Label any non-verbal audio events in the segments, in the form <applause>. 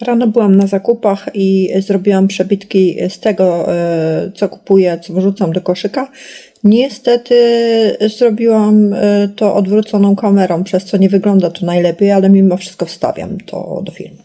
Rano byłam na zakupach i zrobiłam przebitki z tego, e, co kupuję, co wrzucam do koszyka. Niestety zrobiłam e, to odwróconą kamerą, przez co nie wygląda to najlepiej, ale mimo wszystko wstawiam to do filmu.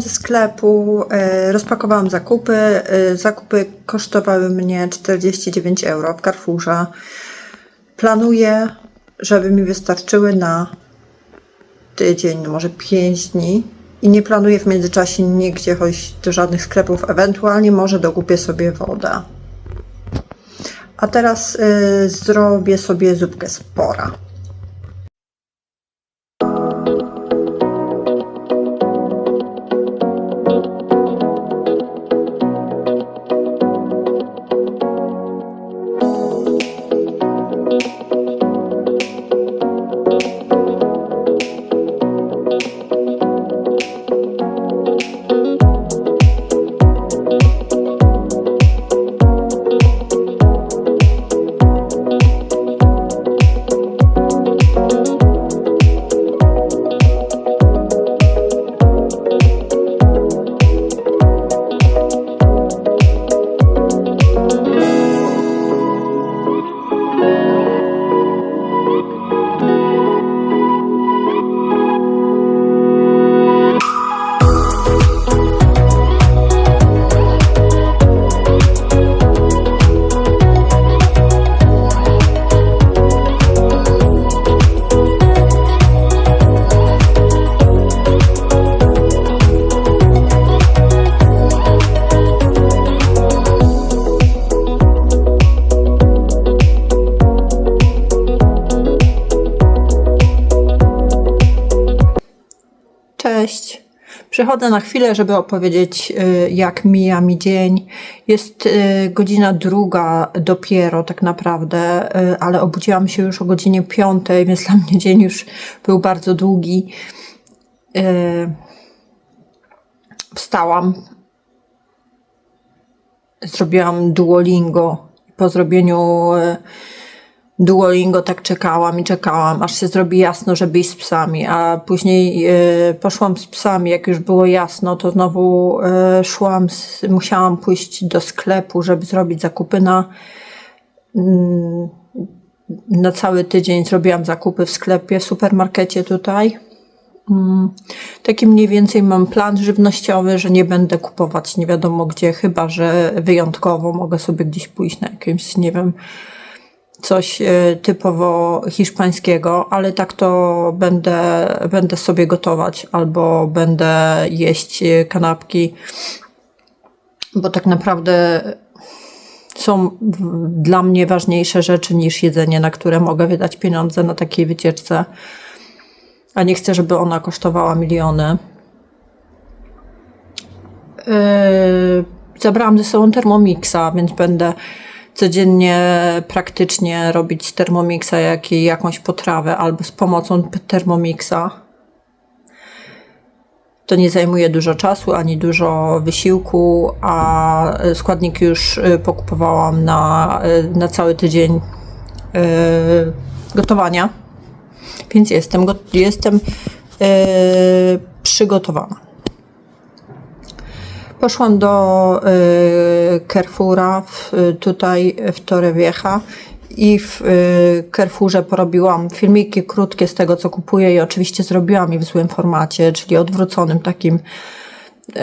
Ze sklepu, e, rozpakowałam zakupy. E, zakupy kosztowały mnie 49 euro w Carrefourze. Planuję, żeby mi wystarczyły na tydzień, może 5 dni. I nie planuję w międzyczasie nigdzie chodzić do żadnych sklepów. Ewentualnie może dokupię sobie wodę. A teraz e, zrobię sobie zupkę z Przychodzę na chwilę, żeby opowiedzieć, y, jak mija mi dzień. Jest y, godzina druga dopiero, tak naprawdę, y, ale obudziłam się już o godzinie piątej, więc dla mnie dzień już był bardzo długi. Wstałam, zrobiłam Duolingo. Po zrobieniu Duolingo tak czekałam i czekałam, aż się zrobi jasno, żeby iść z psami, a później y, poszłam z psami, jak już było jasno, to znowu y, szłam, z, musiałam pójść do sklepu, żeby zrobić zakupy na, mm, na cały tydzień. Zrobiłam zakupy w sklepie, w supermarkecie tutaj. Mm, Taki mniej więcej mam plan żywnościowy, że nie będę kupować nie wiadomo gdzie, chyba że wyjątkowo mogę sobie gdzieś pójść na jakimś, nie wiem, coś e, typowo hiszpańskiego, ale tak to będę, będę sobie gotować albo będę jeść e, kanapki, bo tak naprawdę są dla mnie ważniejsze rzeczy niż jedzenie, na które mogę wydać pieniądze na takiej wycieczce. A nie chcę, żeby ona kosztowała miliony. Yy, zabrałam ze sobą Thermomixa, więc będę codziennie praktycznie robić z Thermomixa jak, jakąś potrawę albo z pomocą Thermomixa. To nie zajmuje dużo czasu ani dużo wysiłku, a składniki już y, pokupowałam na, y, na cały tydzień y, gotowania, więc jestem, jestem przygotowana. Poszłam do y, Carrefoura w, tutaj w Torrevieja i w y, Carrefourze porobiłam filmiki krótkie z tego, co kupuję i oczywiście zrobiłam je w złym formacie, czyli odwróconym takim, y,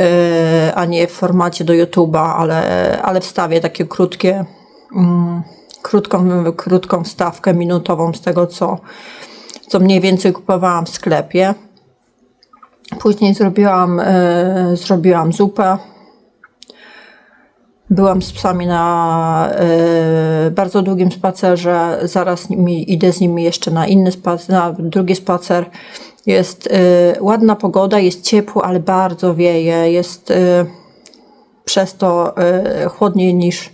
a nie w formacie do YouTube'a, ale, ale wstawię takie krótkie, mm, krótką, krótką wstawkę minutową z tego, co, co mniej więcej kupowałam w sklepie. Później zrobiłam, e, zrobiłam zupę. Byłam z psami na e, bardzo długim spacerze. Zaraz idę z nimi jeszcze na inny spacer, na drugi spacer. Jest e, ładna pogoda, jest ciepło, ale bardzo wieje. Jest przez to chłodniej niż,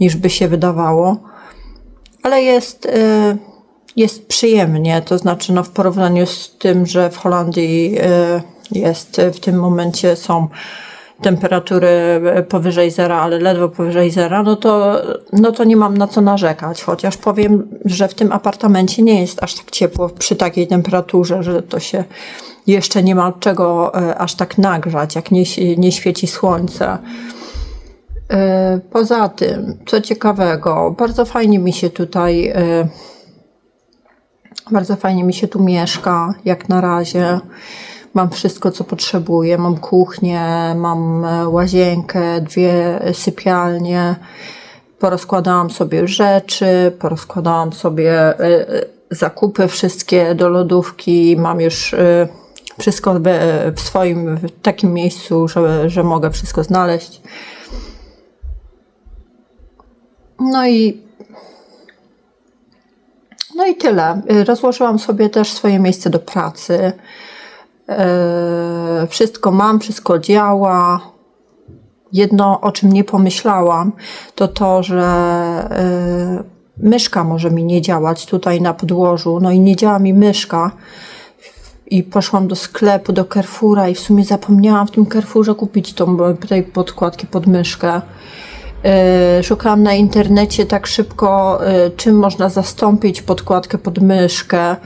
niż by się wydawało. Ale jest, jest przyjemnie, to znaczy no, w porównaniu z tym, że w Holandii y, jest w tym momencie są temperatury powyżej zera, ale ledwo powyżej zera, no to, no to nie mam na co narzekać. Chociaż powiem, że w tym apartamencie nie jest aż tak ciepło przy takiej temperaturze, że to się jeszcze nie ma czego y, aż tak nagrzać, jak nie, nie świeci słońce. E, Poza tym, co ciekawego, bardzo fajnie mi się tutaj, e, bardzo fajnie mi się tu mieszka, jak na razie. Mam wszystko, co potrzebuję. Mam kuchnię, mam e, łazienkę, dwie sypialnie. Porozkładałam sobie rzeczy, porozkładałam sobie e, e, zakupy wszystkie do lodówki. Mam już wszystko w swoim w takim miejscu, że, że mogę wszystko znaleźć. No i no i tyle. Y, Rozłożyłam sobie też swoje miejsce do pracy. E, Wszystko mam, wszystko działa. Jedno, o czym nie pomyślałam, to to, że e, myszka może mi nie działać tutaj na podłożu. No i nie działa mi myszka. I poszłam do sklepu, do Carrefoura i w sumie zapomniałam w tym Carrefourze kupić tą tej podkładki pod myszkę. E, Szukałam na internecie tak szybko, e, czym można zastąpić podkładkę pod myszkę.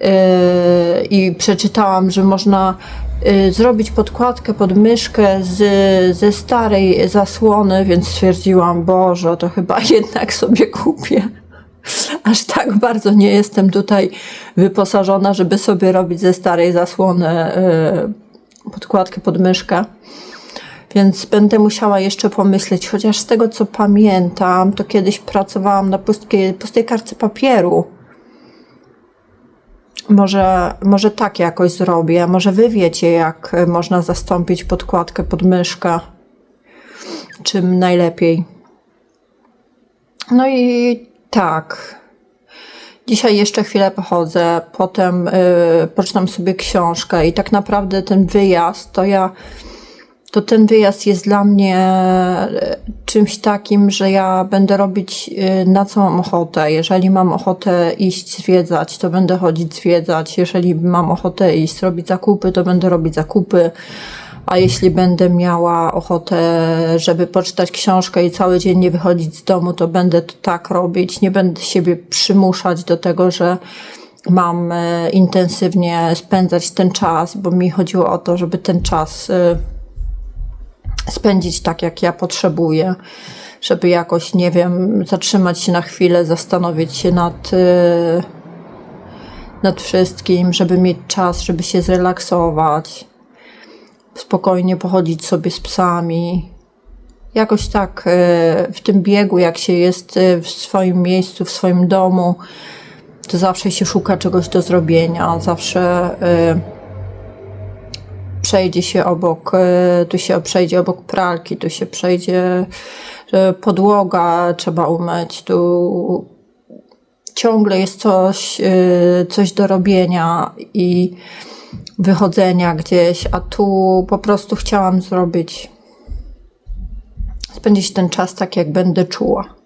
E, I przeczytałam, że można zrobić podkładkę pod myszkę z, ze starej zasłony, więc stwierdziłam, Boże, to chyba <laughs> jednak sobie kupię. Aż tak bardzo nie jestem tutaj wyposażona, żeby sobie robić ze starej zasłony podkładkę pod myszkę. Więc będę musiała jeszcze pomyśleć, chociaż z tego co pamiętam, to kiedyś pracowałam na pustej, pustej papieru. Może, może tak jakoś zrobię. Może wy wiecie, jak można zastąpić podkładkę pod myszkę. Czym najlepiej. No i tak. Dzisiaj jeszcze chwilę pochodzę, potem y, poczytam sobie książkę i tak naprawdę ten wyjazd to ja to ten wyjazd jest dla mnie e, czymś takim, że ja będę robić e, na co mam ochotę. Jeżeli mam ochotę iść zwiedzać, to będę chodzić zwiedzać. Jeżeli mam ochotę iść robić zakupy, to będę robić zakupy. A jeśli będę miała ochotę, żeby poczytać książkę i cały dzień nie wychodzić z domu, to będę to tak robić. Nie będę siebie przymuszać do tego, że mam e, intensywnie spędzać ten czas, bo mi chodziło o to, żeby ten czas spędzić tak, jak ja potrzebuję, żeby jakoś, nie wiem, zatrzymać się na chwilę, zastanowić się nad, e, nad wszystkim, żeby mieć czas, żeby się zrelaksować, spokojnie pochodzić sobie z psami. Jakoś tak e, w tym biegu, jak się jest e, w swoim miejscu, w swoim domu, to zawsze się szuka czegoś do zrobienia, zawsze przejdzie się obok, e, tu się przejdzie obok pralki, tu się przejdzie podłoga trzeba umyć, tu ciągle jest coś, e, coś do robienia i wychodzenia gdzieś, a tu po prostu chciałam zrobić, spędzić ten czas tak, jak będę czuła.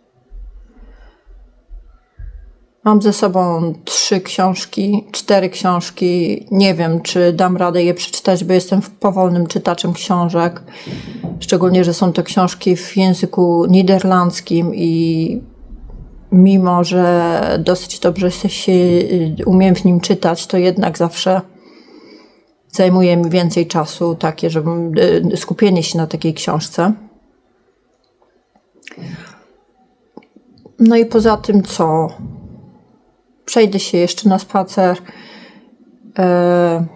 Mam ze sobą trzy książki, cztery książki. Nie wiem, czy dam radę je przeczytać, bo jestem powolnym czytaczem książek. Szczególnie, że są to książki w języku niderlandzkim i mimo, że dosyć dobrze się umiem w nim czytać, to jednak zawsze zajmuje mi więcej czasu, takie, żeby skupienie się na takiej książce. No i poza tym co? Przejdę się jeszcze na spacer. E,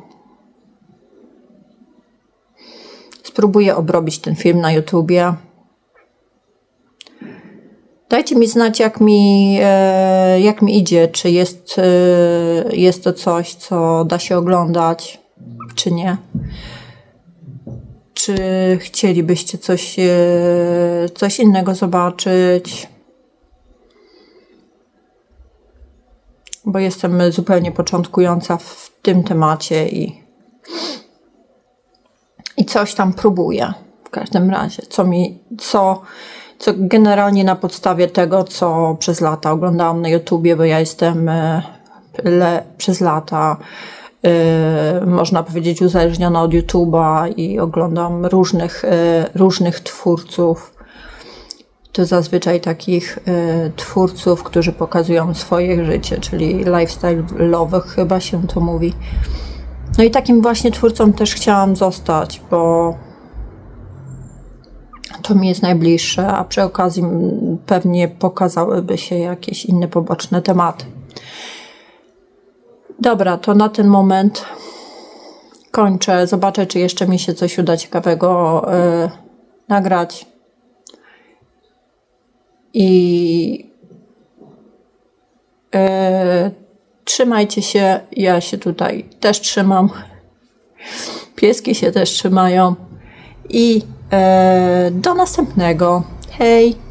spróbuję obrobić ten film na YouTubie. Dajcie mi znać, jak mi, e, jak mi idzie, czy jest, e, jest to coś, co da się oglądać, czy nie. Czy chcielibyście coś, e, coś innego zobaczyć? Bo jestem zupełnie początkująca w tym temacie i, i coś tam próbuję. W każdym razie, co mi, co, co generalnie na podstawie tego, co przez lata oglądałam na YouTubie, bo ja jestem e, le, przez lata e, można powiedzieć uzależniona od YouTube'a i oglądam różnych, e, różnych twórców. To zazwyczaj takich twórców, którzy pokazują swoje życie, czyli lifestyle'owych chyba się to mówi. No i takim właśnie twórcą też chciałam zostać, bo to mi jest najbliższe, a przy okazji pewnie pokazałyby się jakieś inne poboczne tematy. Dobra, to na ten moment kończę. Zobaczę, czy jeszcze mi się coś uda ciekawego y, nagrać. I y, trzymajcie się. Ja się tutaj też trzymam. Pieski się też trzymają. I e, do następnego. Hej!